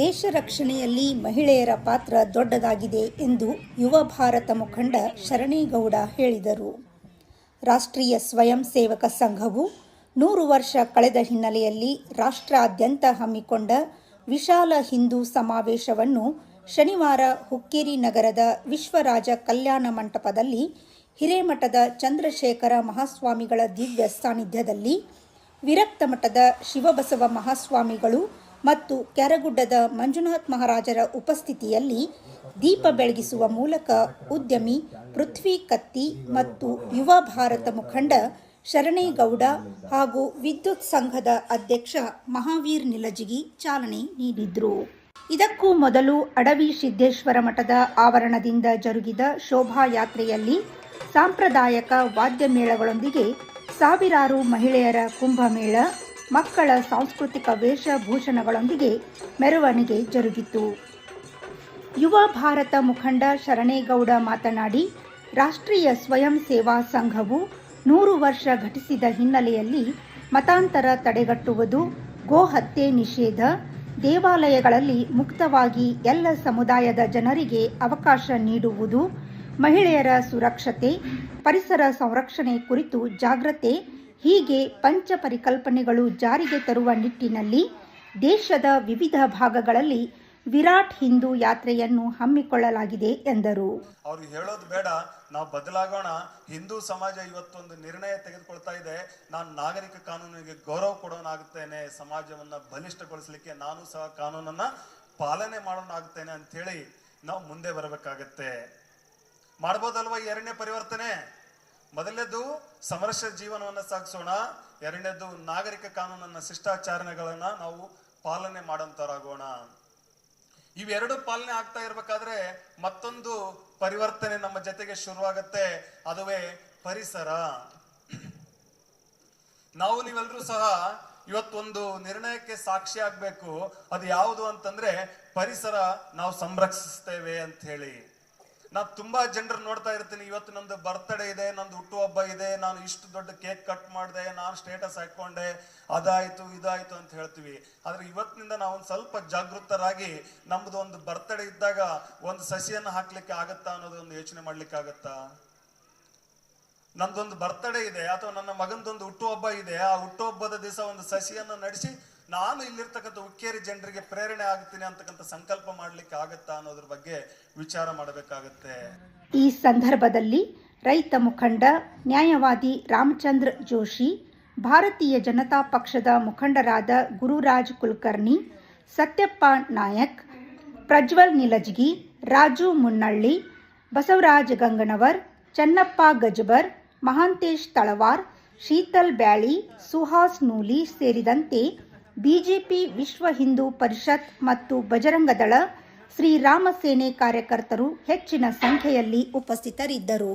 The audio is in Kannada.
ದೇಶ ರಕ್ಷಣೆಯಲ್ಲಿ ಮಹಿಳೆಯರ ಪಾತ್ರ ದೊಡ್ಡದಾಗಿದೆ ಎಂದು ಯುವ ಭಾರತ ಮುಖಂಡ ಶರಣೇಗೌಡ ಹೇಳಿದರು. ರಾಷ್ಟ್ರೀಯ ಸ್ವಯಂ ಸೇವಕ ಸಂಘವು ನೂರು ವರ್ಷ ಕಳೆದ ಹಿನ್ನೆಲೆಯಲ್ಲಿ ರಾಷ್ಟ್ರಾದ್ಯಂತ ಹಮ್ಮಿಕೊಂಡ ವಿಶಾಲ ಹಿಂದೂ ಸಮಾವೇಶವನ್ನು ಶನಿವಾರ ಹುಕ್ಕೇರಿ ನಗರದ ವಿಶ್ವರಾಜ ಕಲ್ಯಾಣ ಮಂಟಪದಲ್ಲಿ ಹಿರೇಮಠದ ಚಂದ್ರಶೇಖರ ಮಹಾಸ್ವಾಮಿಗಳ ದಿವ್ಯ ಸಾನ್ನಿಧ್ಯದಲ್ಲಿ ವಿರಕ್ತ ಮಠದ ಶಿವಬಸವ ಮಹಾಸ್ವಾಮಿಗಳು ಮತ್ತು ಕೆರಗುಡ್ಡದ ಮಂಜುನಾಥ್ ಮಹಾರಾಜರ ಉಪಸ್ಥಿತಿಯಲ್ಲಿ ದೀಪ ಬೆಳಗಿಸುವ ಮೂಲಕ ಉದ್ಯಮಿ ಪೃಥ್ವಿ ಕತ್ತಿ ಮತ್ತು ಯುವ ಭಾರತ ಮುಖಂಡ ಶರಣೇಗೌಡ ಹಾಗೂ ವಿದ್ಯುತ್ ಸಂಘದ ಅಧ್ಯಕ್ಷ ಮಹಾವೀರ್ ನಿಲಜಿಗಿ ಚಾಲನೆ ನೀಡಿದ್ರು. ಇದಕ್ಕೂ ಮೊದಲು ಅಡವಿ ಸಿದ್ದೇಶ್ವರ ಮಠದ ಆವರಣದಿಂದ ಜರುಗಿದ ಶೋಭಾಯಾತ್ರೆಯಲ್ಲಿ ಸಾಂಪ್ರದಾಯಿಕ ವಾದ್ಯ ಮೇಳಗಳೊಂದಿಗೆ ಸಾವಿರಾರು ಮಹಿಳೆಯರ ಕುಂಭಮೇಳ ಮಕ್ಕಳ ಸಾಂಸ್ಕೃತಿಕ ವೇಷಭೂಷಣಗಳೊಂದಿಗೆ ಮೆರವಣಿಗೆ ಜರುಗಿತು. ಯುವ ಭಾರತ ಮುಖಂಡ ಶರಣೇಗೌಡ ಮಾತನಾಡಿ, ರಾಷ್ಟ್ರೀಯ ಸ್ವಯಂ ಸೇವಾ ಸಂಘವು ನೂರು ವರ್ಷ ಘಟಿಸಿದ ಹಿನ್ನೆಲೆಯಲ್ಲಿ ಮತಾಂತರ ತಡೆಗಟ್ಟುವುದು ಗೋಹತ್ಯೆ ನಿಷೇಧ, ದೇವಾಲಯಗಳಲ್ಲಿ ಮುಕ್ತವಾಗಿ ಎಲ್ಲ ಸಮುದಾಯದ ಜನರಿಗೆ ಅವಕಾಶ ನೀಡುವುದು, ಮಹಿಳೆಯರ ಸುರಕ್ಷತೆ, ಪರಿಸರ ಸಂರಕ್ಷಣೆ ಕುರಿತು ಜಾಗ್ರತೆ ಹೀಗೆ ಪಂಚ ಪರಿಕಲ್ಪನೆಗಳು ಜಾರಿಗೆ ತರುವ ನಿಟ್ಟಿನಲ್ಲಿ ದೇಶದ ವಿವಿಧ ಭಾಗಗಳಲ್ಲಿ ವಿರಾಟ್ ಹಿಂದೂ ಯಾತ್ರೆಯನ್ನು ಹಮ್ಮಿಕೊಳ್ಳಲಾಗಿದೆ ಎಂದರು. ಅವರು ಹೇಳೋದು ಬೇಡ, ನಾವು ಬದಲಾಗೋಣ. ಹಿಂದೂ ಸಮಾಜ ಇವತ್ತೊಂದು ನಿರ್ಣಯ ತೆಗೆದುಕೊಳ್ತಾ ಇದೆ. ನಾನು ನಾಗರಿಕ ಕಾನೂನಿಗೆ ಗೌರವ ಕೊಡೋನಾಗುತ್ತೇನೆ, ಸಮಾಜವನ್ನ ಬಲಿಷ್ಠಗೊಳಿಸಲಿಕ್ಕೆ ನಾನು ಸಹ ಕಾನೂನನ್ನ ಪಾಲನೆ ಮಾಡೋಣಾಗುತ್ತೇನೆ ಅಂತ ಹೇಳಿ ನಾವು ಮುಂದೆ ಬರಬೇಕಾಗತ್ತೆ. ಮಾಡ್ಬೋದಲ್ವಾ ಎರಡನೇ ಪರಿವರ್ತನೆ? ಮೊದಲನೇದು ಸಮರಸ ಜೀವನವನ್ನ ಸಾಗಿಸೋಣ. ಎರಡನೇದು ನಾಗರಿಕ ಕಾನೂನನ್ನ ಶಿಷ್ಟಾಚಾರಣೆಗಳನ್ನ ನಾವು ಪಾಲನೆ ಮಾಡೋಂತರಾಗೋಣ ಇವೆರಡು ಪಾಲನೆ ಆಗ್ತಾ ಇರ್ಬೇಕಾದ್ರೆ ಮತ್ತೊಂದು ಪರಿವರ್ತನೆ ನಮ್ಮ ಜೊತೆಗೆ ಶುರುವಾಗತ್ತೆ. ಅದುವೇ ಪರಿಸರ. ನಾವು ನೀವೆಲ್ಲರೂ ಸಹ ಇವತ್ತೊಂದು ನಿರ್ಣಯಕ್ಕೆ ಸಾಕ್ಷಿ ಆಗ್ಬೇಕು. ಅದು ಯಾವುದು ಅಂತಂದ್ರೆ ಪರಿಸರ ನಾವು ಸಂರಕ್ಷಿಸ್ತೇವೆ ಅಂತ ಹೇಳಿ ನಾ ತುಂಬಾ ಜನರು ನೋಡ್ತಾ ಇರ್ತೀನಿ. ಇವತ್ತು ನಂದು ಬರ್ತ್ಡೇ ಇದೆ, ನಂದು ಹುಟ್ಟುಹಬ್ಬ ಇದೆ, ನಾನು ಇಷ್ಟು ದೊಡ್ಡ ಕೇಕ್ ಕಟ್ ಮಾಡಿದೆ, ನಾನು ಸ್ಟೇಟಸ್ ಹಾಕೊಂಡೆ ಅದಾಯ್ತು, ಇದಾಯ್ತು ಅಂತ ಹೇಳ್ತೀವಿ. ಆದ್ರೆ ಇವತ್ತಿನಿಂದ ನಾವು ಒಂದು ಸ್ವಲ್ಪ ಜಾಗೃತರಾಗಿ ನಮ್ದು ಒಂದು ಬರ್ತ್ಡೇ ಇದ್ದಾಗ ಒಂದು ಸಸಿಯನ್ನು ಹಾಕ್ಲಿಕ್ಕೆ ಆಗತ್ತಾ ಅನ್ನೋದು ಒಂದು ಯೋಚನೆ ಮಾಡ್ಲಿಕ್ಕೆ ಆಗತ್ತಾ ನಂದೊಂದು ಬರ್ತ್ಡೇ ಇದೆ, ಅಥವಾ ನನ್ನ ಮಗನದೊಂದು ಹುಟ್ಟುಹಬ್ಬ ಇದೆ, ಆ ಹುಟ್ಟುಹಬ್ಬದ ದಿವಸ ಒಂದು ಸಸಿಯನ್ನು ನಡೆಸಿ ನಾನು ಇಲ್ಲಿರ್ತಕ್ಕಂಥ ಹುಕ್ಕೇರಿ ಜನರಿಗೆ ಪ್ರೇರಣೆ ಆಗುತ್ತೇನೆ ಅಂತಕ್ಕಂಥ ಸಂಕಲ್ಪ ಮಾಡ್ಲಿಕ್ಕೆ ಆಗತ್ತಾ ಅನ್ನೋದ್ರ ಬಗ್ಗೆ ವಿಚಾರ ಮಾಡಬೇಕಾಗತ್ತೆ. ಈ ಸಂದರ್ಭದಲ್ಲಿ ರೈತ ಮುಖಂಡ, ನ್ಯಾಯವಾದಿ ರಾಮಚಂದ್ರ ಜೋಶಿ, ಭಾರತೀಯ ಜನತಾ ಪಕ್ಷದ ಮುಖಂಡರಾದ ಗುರುರಾಜ್ ಕುಲಕರ್ಣಿ, ಸತ್ಯಪ್ಪ ನಾಯಕ್, ಪ್ರಜ್ವಲ್ ನಿಲಜ್ಗಿ, ರಾಜು ಮುನ್ನಳ್ಳಿ, ಬಸವರಾಜ್ ಗಂಗನವರ್, ಚನ್ನಪ್ಪ ಗಜಬರ್, ಮಹಾಂತೇಶ್ ತಳವಾರ್, ಶೀತಲ್ ಬ್ಯಾಳಿ, ಸುಹಾಸ್ ನೂಲಿ ಸೇರಿದಂತೆ ಬಿಜೆಪಿ ವಿಶ್ವ ಹಿಂದೂ ಪರಿಷತ್ ಮತ್ತು ಬಜರಂಗದಳ ಶ್ರೀರಾಮ ಸೇನೆ ಕಾರ್ಯಕರ್ತರು ಹೆಚ್ಚಿನ ಸಂಖ್ಯೆಯಲ್ಲಿ ಉಪಸ್ಥಿತರಿದ್ದರು.